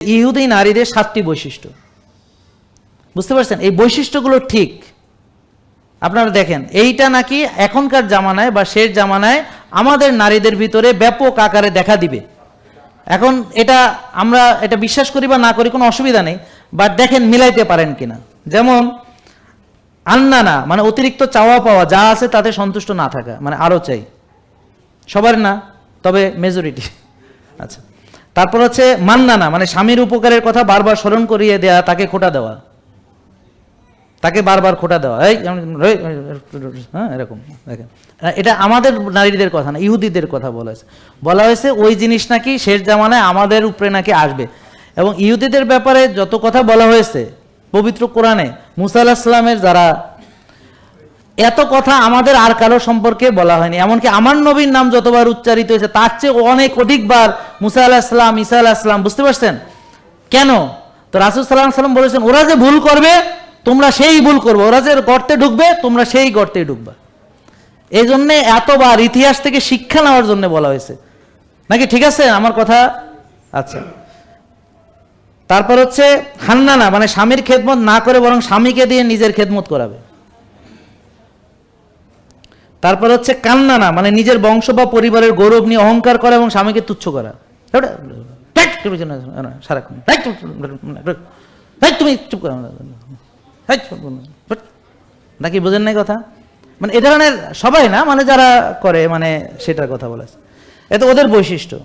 ইহুদি নারীদের সাতটি বৈশিষ্ট্য। বুঝতে পারছেন? এই বৈশিষ্ট্যগুলো ঠিক। আপনারা দেখেন, এইটা নাকি এখনকার জামানায় বা শেষ জামানায় আমাদের নারীদের ভিতরে ব্যাপক আকারে দেখা দিবে। এখন এটা আমরা এটা বিশ্বাস করি বা না করি কোনো অসুবিধা নেই বাট দেখেন মিলাইতে পারেন কিনা। যেমন আন্না না মানে অতিরিক্ত চাওয়া পাওয়া, যা আছে তাতে সন্তুষ্ট না থাকা মানে আরও চাই। সবার না, তবে মেজরিটি আচ্ছা। তারপর হচ্ছে মান্না না মানে স্বামীর উপকারের কথা বারবার স্মরণ করিয়ে দেয়া, তাকে খোটা দেওয়া। তাকে বারবার খোটা দেওয়া। এই হ্যাঁ এরকম, দেখেন। এটা আমাদের নারীদের কথা না, ইহুদিদের কথা বলা হয়েছে। বলা হয়েছে ওই জিনিস নাকি শেষ জামানায় আমাদের উপরে নাকি আসবে। এবং ইহুদিদের ব্যাপারে যত কথা বলা হয়েছে, পবিত্র কোরআনে, মুসা আলাহিসাল্লামের যারা এত কথা আমাদের আর কারও সম্পর্কে বলা হয়নি। এমনকি আমার নবীর নাম যতবার উচ্চারিত হয়েছে, তার চেয়ে অনেক অধিকবার মুসা আলাহিসাল্লাম ঈসা আলাহিসাল্লাম বুঝতে পারছেন? কেন? তো রাসুল সাল্লাম সাল্লাম বলেছেন, ওরা যে ভুল করবে, তোমরা সেই ভুল করবে। ওরা যে গর্তে ঢুকবে তোমরা সেই গর্তেই ঢুকবে এই জন্যে এতবার ইতিহাস থেকে শিক্ষা নেওয়ার জন্য বলা হয়েছে। নাকি ঠিক আছে? আমার কথা? আচ্ছা। তারপর হচ্ছে হান্নানা মানে স্বামীর খেদমত না করে বরং স্বামীকে দিয়ে নিজের খেদমত করাবে। তারপর হচ্ছে কান্নানা মানে নিজের বংশ বা পরিবারের গৌরব নিয়ে অহংকার করা এবং স্বামীকে তুচ্ছ করা। না, সারাক্ষণ। তুমি। নাকি বোঝেন নাই কথা? মানে এ ধরনের সবাই না মানে যারা করে মানে সেটার কথা বলেছে এতে ওদের বৈশিষ্ট্য।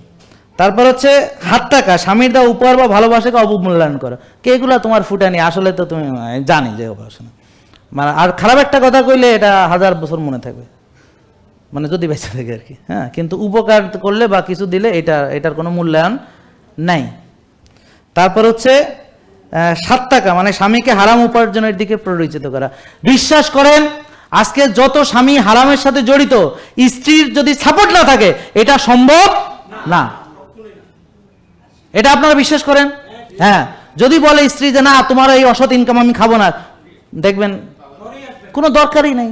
তারপর হচ্ছে হাত টাকা স্বামীর দা উপহার বা ভালোবাসাকে অবমূল্যায়ন করো। কে এগুলো তোমার ফুটানি? আসলে তো তুমি জানি যে অপারেশন মানে আর খারাপ একটা কথা কইলে এটা হাজার বছর মনে থাকবে। মানে যদি বেঁচে থাকে আর কি হ্যাঁ? কিন্তু উপকার করলে বা কিছু দিলে এটা, এটার কোনো মূল্যায়ন নাই। তারপর হচ্ছে সাত টাকা মানে স্বামীকে হারাম উপার্জনের দিকে প্ররোচিত করা। বিশ্বাস করেন, আজকে যত স্বামী হারামের সাথে জড়িত, স্ত্রীর যদি সাপোর্ট না থাকে, এটা সম্ভব না। এটা আপনারা বিশ্বাস করেন? হ্যাঁ। যদি বলে স্ত্রী যে, না, তোমার এই অসৎ ইনকাম আমি খাব না। দেখবেন, কোনো দরকারই নেই।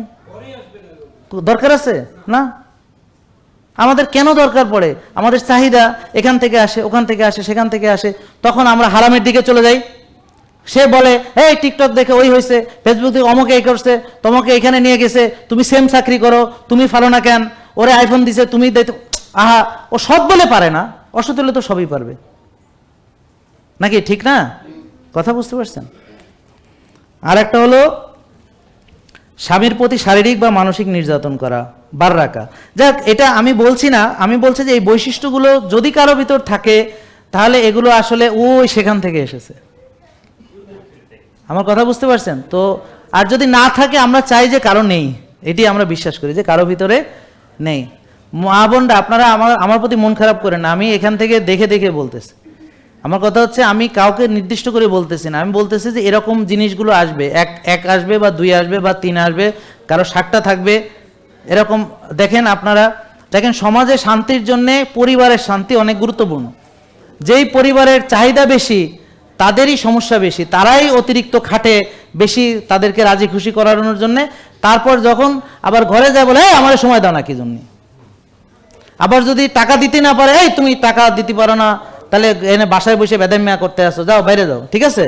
দরকার আছে? না? আমাদের কেন দরকার পড়ে? আমাদের চাহিদা এখান থেকে আসে, ওখান থেকে আসে, সেখান থেকে আসে, তখন আমরা হারামের দিকে চলে যাই। সে বলে, এই টিকটক দেখে ওই হয়েছে ফেসবুক থেকে অমকে এই করছে, তোমাকে এখানে নিয়ে গেছে, তুমি সেম চাকরি করো, তুমি পারো না কেন? ওরে আইফোন দিছে, তুমি আহা, ও সব বলে পারে না, অসৎ হলে তো সবই পারবে। নাকি ঠিক না? কথা বুঝতে পারছেন? আর একটা হলো স্বামীর প্রতি শারীরিক বা মানসিক নির্যাতন করা, বার রাখা। যাক, এটা আমি বলছি না, আমি বলছি যে এই বৈশিষ্ট্যগুলো যদি কারও ভিতর থাকে, তাহলে এগুলো আসলে, ওই সেখান থেকে এসেছে। আমার কথা বুঝতে পারছেন? তো, আর যদি না থাকে, আমরা চাই যে কারও নেই। এটি আমরা বিশ্বাস করি যে কারও ভিতরে নেই। মা বোনরা, আপনারা আমার আমার প্রতি মন খারাপ করেন আমি এখান থেকে দেখে দেখে বলতেছি। আমার কথা হচ্ছে, আমি কাউকে নির্দিষ্ট করে বলতেছি না। আমি বলতেছি যে, এরকম জিনিসগুলো আসবে। এক এক আসবে বা দুই আসবে বা তিন আসবে, কারও সাতটা থাকবে। এরকম, দেখেন আপনারা, দেখেন সমাজে শান্তির জন্য পরিবারের শান্তি অনেক গুরুত্বপূর্ণ। যেই পরিবারের চাহিদা বেশি, তাদেরই সমস্যা বেশি। তারাই অতিরিক্ত খাটে বেশি তাদেরকে রাজি খুশি করানোর জন্য। তারপর যখন আবার ঘরে যায় বলে আমার সময় দাও না, কি জন্য? আবার যদি টাকা দিতে না পারে, এই, তুমি টাকা দিতে পারো না। তাহলে এনে বাসায় বসে বেদামিয়া করতে আসো। যাও, বাইরে যাও। ঠিক আছে?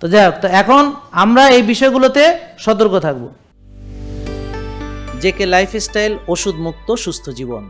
তো যাই হোক, তো এখন আমরা এই বিষয়গুলোতে সতর্ক থাকব। জেকে লাইফস্টাইল ওষুধ মুক্ত সুস্থ জীবন।